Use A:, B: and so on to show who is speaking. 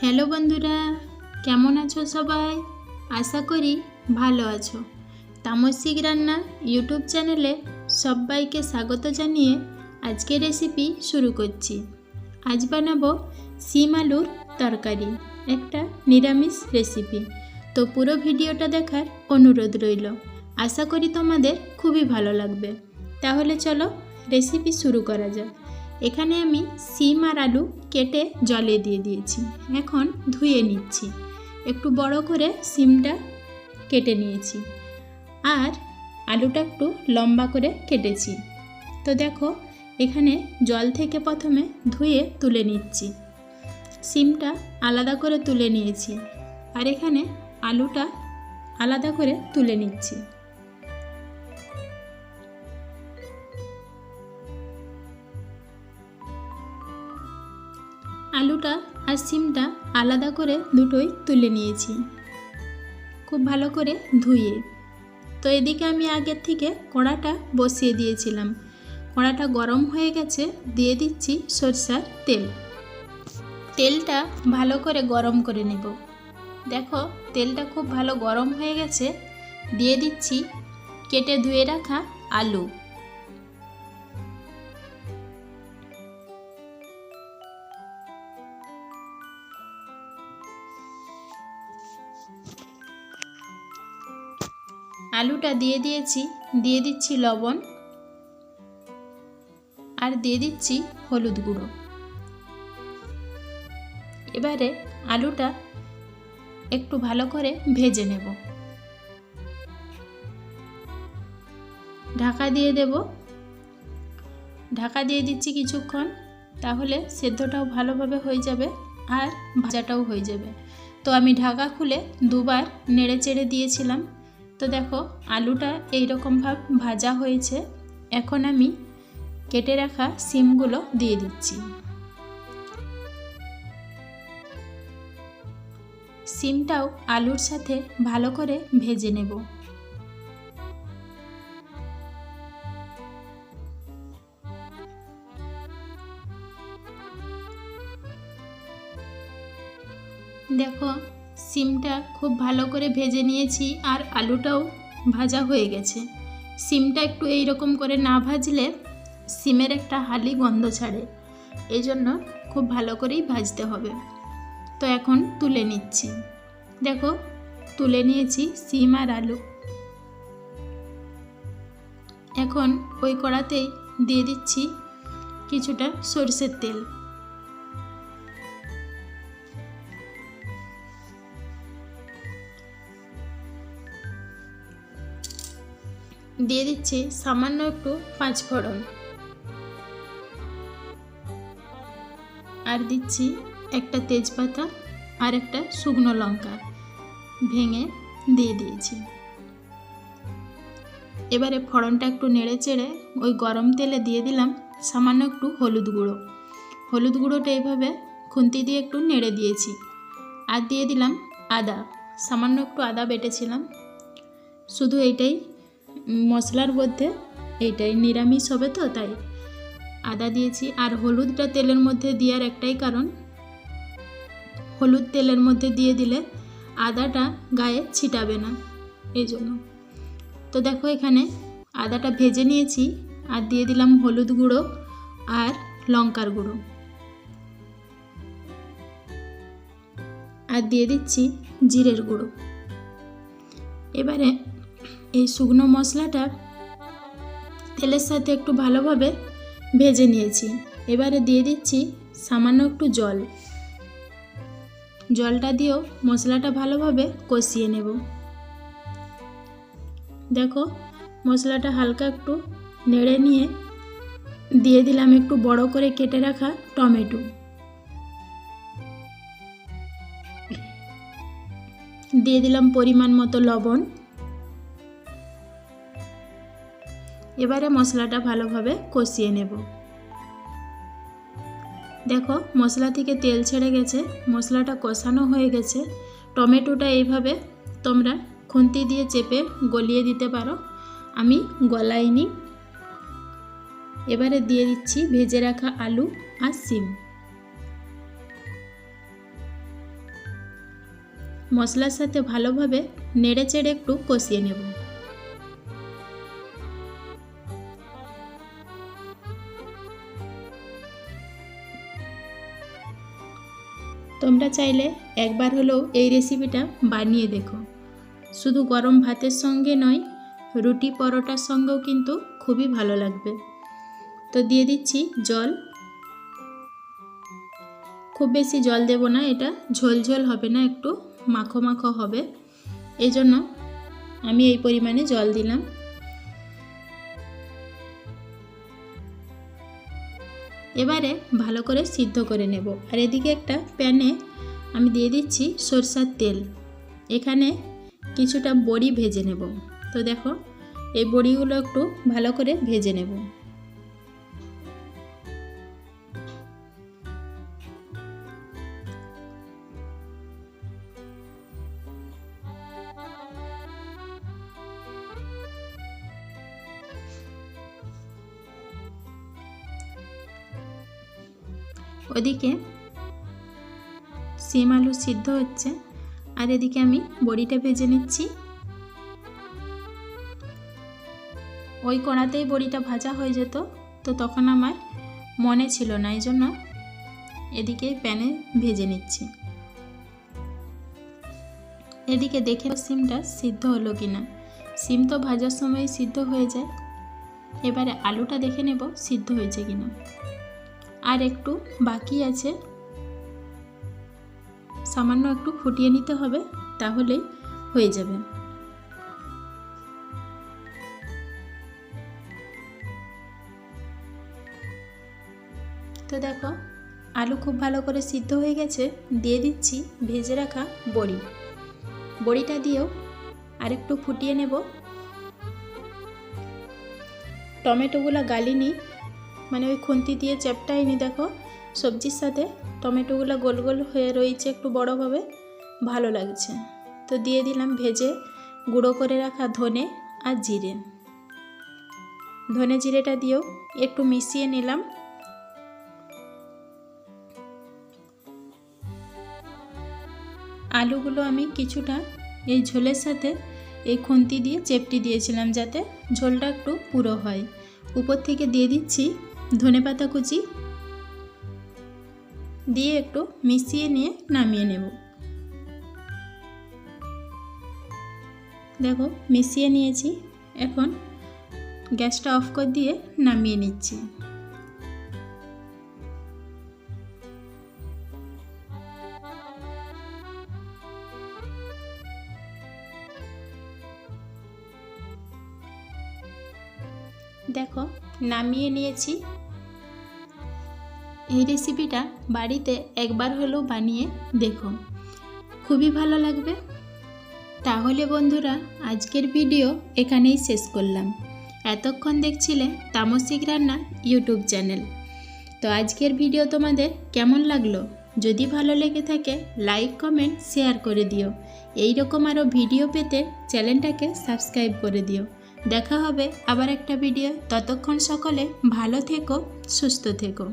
A: Hello বন্ধুরা, কেমন আছো সবাই? আশা করি ভালো আছো। তামসিক রান্না ইউটিউব চ্যানেলে সবাইকে স্বাগত জানিয়ে আজকে রেসিপি শুরু করছি। আজ বানাবো শিম আলুর তরকারি, একটা নিরামিষ রেসিপি তো পুরো ভিডিওটা দেখার অনুরোধ রইল। আশা করি তোমাদের খুবই ভালো লাগবে। তাহলে চলো রেসিপি শুরু করা যাক। এখানে আমি সিম আর আলু কেটে জলে দিয়ে দিয়েছি। এখন ধুয়ে নিচ্ছি। একটু বড় করে সিমটা কেটে নিয়েছি। আর আলুটা একটু লম্বা করে কেটেছি। তো দেখো, এখানে জল থেকে প্রথমে ধুয়ে তুলে নিচ্ছি। সিমটা আলাদা করে তুলে নিয়েছি। আর এখানে আলুটা আলাদা করে তুলে নিচ্ছি। আর সিমটা আলাদা করে দুটোই তুলে নিয়েছি। খুব ভালো করে ধুয়ে। তো এদিকে আমি আগের থেকে কড়াটা বসিয়ে দিয়েছিলাম। কড়াটা গরম হয়ে গেছে, দিয়ে দিচ্ছি সরষার তেল। তেলটা ভালো করে গরম করে নেব। দেখো, তেলটা খুব ভালো গরম হয়ে গেছে। দিয়ে দিচ্ছি কেটে ধুয়ে রাখা আলু। আলুটা দিয়ে দিয়েছি, দিয়ে দিচ্ছি লবণ আর দিয়ে দিচ্ছি হলুদ গুঁড়ো। এবারে আলুটা একটু ভালো করে ভেজে নেব। ঢাকা দিয়ে দেব। ঢাকা দিয়ে দিচ্ছি কিছুক্ষণ, তাহলে সেদ্ধটাও ভালোভাবে হয়ে যাবে আর ভাজাটাও হয়ে যাবে। তো আমি ঢাকা খুলে দুবার নেড়ে চেড়ে দিয়েছিলাম। তো দেখো, আলুটা এইরকমভাবে ভাজা হয়েছে। এখন আমি কেটে রাখা সিমগুলো দিয়ে দিচ্ছি। সিমটাও আলুর সাথে ভালো করে ভেজে নেব। দেখো সিমটা খুব ভালো করে ভেজে নিয়েছি আর আলুটাও ভাজা হয়ে গেছে। সিমটা একটু এই রকম করে না ভাজলে সিমের একটা হালি গন্ধ ছাড়ে। এই জন্য খুব ভালো করেই ভাজতে হবে। তো এখন তুলে নিচ্ছি। দেখো, তুলে নিয়েছি সিম আর আলু। এখন ওই কড়াতেই দিয়ে দিচ্ছি কিছুটা সরষের তেল। দিয়ে দিচ্ছি সামান্য একটু পাঁচ ফোড়ন। আর দিচ্ছি একটা তেজপাতা আর একটা শুকনো লঙ্কা। ভেঙে দিয়ে দিয়েছি। এবারে ফোড়নটা একটু নেড়ে চেড়ে ওই গরম তেলে দিয়ে দিলাম সামান্য একটু হলুদ গুঁড়ো। হলুদ গুঁড়োটা এইভাবে খুন্তি দিয়ে একটু নেড়ে দিয়েছি। আর দিয়ে দিলাম আদা। সামান্য একটু আদা বেটেছিলাম। শুধু এইটাই মশলার মধ্যে, এইটাই নিরামিষ হবে তো, তাই। আদা দিয়েছি আর হলুদটা তেলের মধ্যে দেওয়ার একটাই কারণ। হলুদ তেলের মধ্যে দিয়ে দিলে আদাটা গায়ে ছিটাবে না এই জন্য তো দেখো এখানে আদাটা ভেজে নিয়েছি আর দিয়ে দিলাম হলুদ গুঁড়ো আর লঙ্কার গুঁড়ো। আর দিয়ে দিচ্ছি জিরের গুঁড়ো। এবারে এই শুকনো মশলাটা তেলের সাথে একটু ভালোভাবে ভেজে নিয়েছি। এবারে দিয়ে দিচ্ছি সামান্য একটু জল। জলটা দিয়েও মশলাটা ভালোভাবে কষিয়ে নেব। দেখো, মশলাটা হালকা একটু নেড়ে নিয়ে দিয়ে দিলাম একটু বড় করে কেটে রাখা টমেটো। দিয়ে দিলাম পরিমাণ মতো লবণ। এবারে মশলাটা ভালোভাবে কষিয়ে নেব। দেখো, মশলা থেকে তেল ছেড়ে গেছে, মশলাটা কষানো হয়ে গেছে। টমেটোটা এইভাবে তোমরা খুন্তি দিয়ে চেপে গলিয়ে দিতে পারো। আমি গলাইনি। এবারে দিয়ে দিচ্ছি ভেজে রাখা আলু আর সিম। মশলার সাথে ভালোভাবে নেড়ে চেড়ে একটু কষিয়ে নেব। তোমরা চাইলে একবার হলেও এই রেসিপিটা বানিয়ে দেখো। শুধু গরম ভাতের সঙ্গে নয়, রুটি পরোটার সঙ্গেও কিন্তু খুবই ভালো লাগবে। তো দিয়ে দিচ্ছি জল। খুব বেশি জল দেব না, এটা ঝোল ঝোল হবে না, একটু মাখো মাখো হবে। এই জন্য আমি এই পরিমাণে জল দিলাম। এবারে ভালো করে সিদ্ধ করে নেব। আর এদিকে একটা প্যানে আমি দিয়ে দিচ্ছি সরষার তেল। এখানে কিছুটা বড়ি ভেজে নেব। তো দেখো, এই বড়িগুলো একটু ভালো করে ভেজে নেব। ওদিকে সিম আলু সিদ্ধ হচ্ছে, আর এদিকে আমি বড়িটা ভেজে নিচ্ছি। ওই কড়াতেই বড়িটা ভাজা হয়ে যেত, তো তখন আমার মনে ছিল না, এই জন্য এদিকে প্যানে ভেজে নিচ্ছি। এদিকে দেখে সিমটা সিদ্ধ হলো কি না সিম তো ভাজার সময় সিদ্ধ হয়ে যায়। এবারে আলুটা দেখে নেব সিদ্ধ হয়েছে কিনা। আর একটু বাকি আছে। সামান্য একটু ফুটিয়ে নিতে হবে, তাহলেই হয়ে যাবে। তো দেখো, আলু খুব ভালো করে সিদ্ধ হয়ে গেছে। দিয়ে দিচ্ছি ভেজে রাখা বড়ি। বড়িটা দিয়েও আরেকটু ফুটিয়ে নেব। টমেটোগুলো গালিনি মানে ওই খুন্তি দিয়ে চ্যাপটাইনি দেখো, সবজির সাথে টমেটোগুলো গোল গোল হয়ে রয়েছে একটু বড়োভাবে ভালো লাগছে। তো দিয়ে দিলাম ভেজে, গুঁড়ো করে রাখা ধনে আর জিরে। ধনে জিরেটা দিয়েও একটু মিশিয়ে নিলাম। আলুগুলো আমি কিছুটা এই ঝোলের সাথে এই খুন্তি দিয়ে চেপটি দিয়েছিলাম যাতে ঝোলটা একটু পুরো হয়। উপর থেকে দিয়ে দিচ্ছি ধনে পাতা কুচি দিয়ে একটু মিশিয়ে নিয়ে নামিয়ে নেব। দেখো, মিশিয়ে নিয়েছি। এখন গ্যাসটা অফ করে দিয়ে নামিয়ে নিচ্ছি। দেখো, নামিয়ে নিয়েছি। এই রেসিপিটা বাড়িতে একবার হলেও বানিয়ে দেখো খুবই ভালো লাগবে। তাহলে বন্ধুরা, আজকের ভিডিও এখানেই শেষ করলাম। এতক্ষণ দেখছিলে তামসিক রান্না ইউটিউব চ্যানেল। তো আজকের ভিডিও তোমাদের কেমন লাগল? যদি ভালো লেগে থাকে লাইক কমেন্ট শেয়ার করে দিও। এই রকম আরও ভিডিও পেতে চ্যানেলটাকে সাবস্ক্রাইব করে দিও। দেখা হবে আবার একটা ভিডিও ততক্ষণ সকলে ভালো থেকো, সুস্থ থেকো।